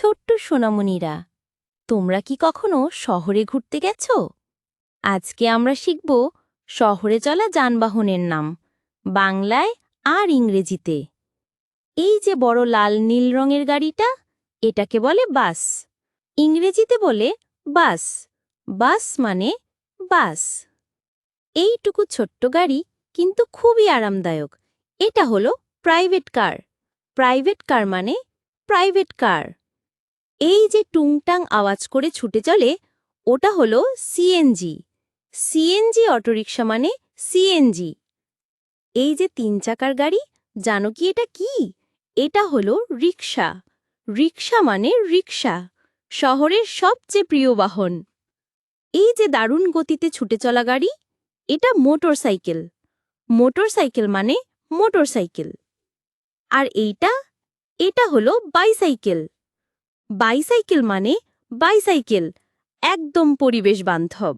ছোট্ট সোনামণিরা, তোমরা কি কখনো শহরে ঘুরতে গেছ? আজকে আমরা শিখব শহরে চলা যানবাহনের নাম, বাংলায় আর ইংরেজিতে। এই যে বড় লাল নীল রঙের গাড়িটা, এটাকে বলে বাস। ইংরেজিতে বলে বাস বাস মানে বাস। এইটুকু ছোট্ট গাড়ি কিন্তু খুবই আরামদায়ক, এটা হলো প্রাইভেট কার। প্রাইভেট কার মানে প্রাইভেট কার। এই যে টুংটাং আওয়াজ করে ছুটে চলে, ওটা হলো সিএনজি। সিএনজি অটোরিকশা মানে সিএনজি। এই যে তিন চাকার গাড়ি, জানো কি এটা কি? এটা হলো রিক্সা রিক্সা মানে রিক্সা শহরের সবচেয়ে প্রিয় বাহন। এই যে দারুণ গতিতে ছুটে চলা গাড়ি, এটা মোটর সাইকেল মোটর সাইকেল মানে মোটর সাইকেল আর এইটা, এটা হলো বাইসাইকেল। বাইসাইকেল মানে বাইসাইকেল, একদম পরিবেশ বান্ধব।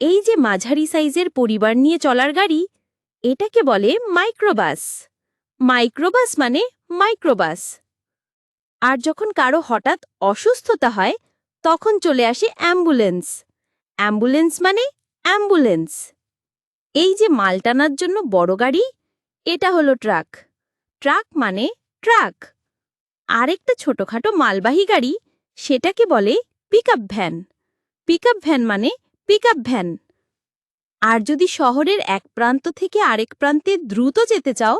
এই যে মাঝারি সাইজের পরিবার নিয়ে চলার গাড়ি, এটাকে বলে মাইক্রোবাস। মাইক্রোবাস মানে মাইক্রোবাস। আর যখন কারও হঠাৎ অসুস্থতা হয়, তখন চলে আসে অ্যাম্বুলেন্স। অ্যাম্বুলেন্স মানে অ্যাম্বুলেন্স। এই যে মাল টানার জন্য বড় গাড়ি, এটা হলো ট্রাক। ট্রাক মানে ট্রাক। আরেকটা ছোটখাটো মালবাহী গাড়ি, সেটাকে বলে পিকআপ ভ্যান পিকআপ ভ্যান মানে পিকআপ ভ্যান আর যদি শহরের এক প্রান্ত থেকে আরেক প্রান্তে দ্রুত যেতে চাও,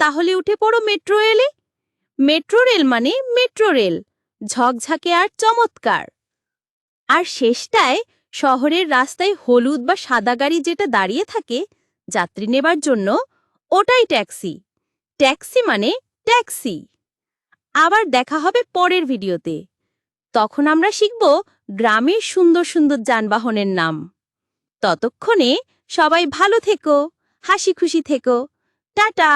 তাহলে উঠে পড়ো মেট্রো রেলে মেট্রো রেল মানে মেট্রো রেল ঝকঝকে আর চমৎকার। আর শেষটায় শহরের রাস্তায় হলুদ বা সাদা গাড়ি যেটা দাঁড়িয়ে থাকে, যাত্রী নেবার জন্য ওটাই ট্যাক্সি। ট্যাক্সি মানে ট্যাক্সি। আবার দেখা হবে পরের ভিডিওতে। তখন আমরা শিখব গ্রামের সুন্দর সুন্দর যানবাহনের নাম। ততক্ষণে সবাই ভালো থেকো হাসি খুশি থেকো। টাটা!